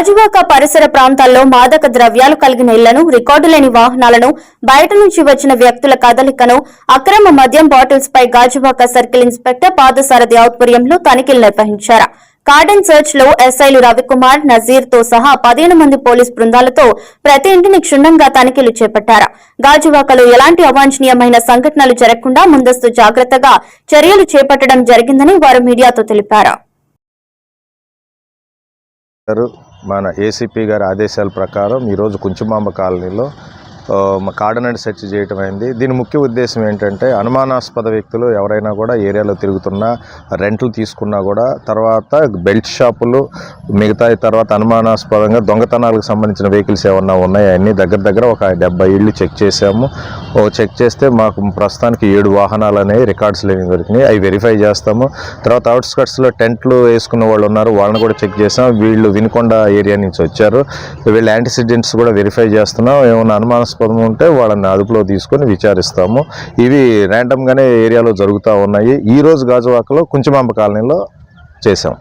గాజువాక పరిసర ప్రాంతాల్లో మాదక ద్రవ్యాలు కలిగిన ఇళ్ళను రికార్డు లేని వాహనాలను బయట నుంచి వచ్చిన వ్యక్తుల కదలికను అక్రమ మద్యం బాటిల్స్ పై గాజువాక సర్కిల్ ఇన్స్పెక్టర్ పాదసారథి ఆధ్వర్యంలో తనిఖీలు నిర్వహించారు. కార్డన్ సర్చ్లో ఎస్ఐలు రవికుమార్ నజీర్తో సహా పదిహేను మంది పోలీస్ బృందాలతో ప్రతి ఇంటిని క్షుణ్ణంగా తనిఖీలు చేపట్టారు. గాజువాకలో ఎలాంటి అవాంఛనీయమైన సంఘటనలు జరగకుండా ముందస్తు జాగ్రత్తగా చర్యలు చేపట్టడం జరిగిందని వారు మీడియాతో తెలిపారు. మన ఏసీపీ గారి ఆదేశాల ప్రకారం ఈరోజు కుంచుమాంబ కాలనీలో కాడనడి మా సెర్చ్ చేయటం అయింది. దీని ముఖ్య ఉద్దేశం ఏంటంటే అనుమానాస్పద వ్యక్తులు ఎవరైనా కూడా ఏరియాలో తిరుగుతున్నా రెంట్లు తీసుకున్నా కూడా తర్వాత బెల్ట్ షాపులు మిగతా తర్వాత అనుమానాస్పదంగా దొంగతనాలకు సంబంధించిన వెహికల్స్ ఏమన్నా ఉన్నాయా? అన్నీ దగ్గర దగ్గర ఒక డెబ్బై ఇళ్ళు చెక్ చేసాము ఓ చెక్ చేస్తే మాకు ప్రస్తుతానికి ఏడు వాహనాలు అనేవి రికార్డ్స్ లేని దొరికినాయి. అవి వెరిఫై చేస్తాము. తర్వాత అవుట్స్కట్స్లో టెంట్లు వేసుకున్న వాళ్ళు ఉన్నారు. వాళ్ళని కూడా చెక్ చేసాం వీళ్ళు వినుకొండ ఏరియా నుంచి వచ్చారు. వీళ్ళ యాంటీసిడెంట్స్ కూడా వెరిఫై చేస్తున్నాం. ఏమైనా అనుమానాస్పదం ఉంటే వాళ్ళని అదుపులో తీసుకొని విచారిస్తాము. ఇవి ర్యాండమ్గానే ఏరియాలో జరుగుతూ ఉన్నాయి. ఈ రోజు గాజువాకలో కుంచమాంబ కాలనీలో చేసాం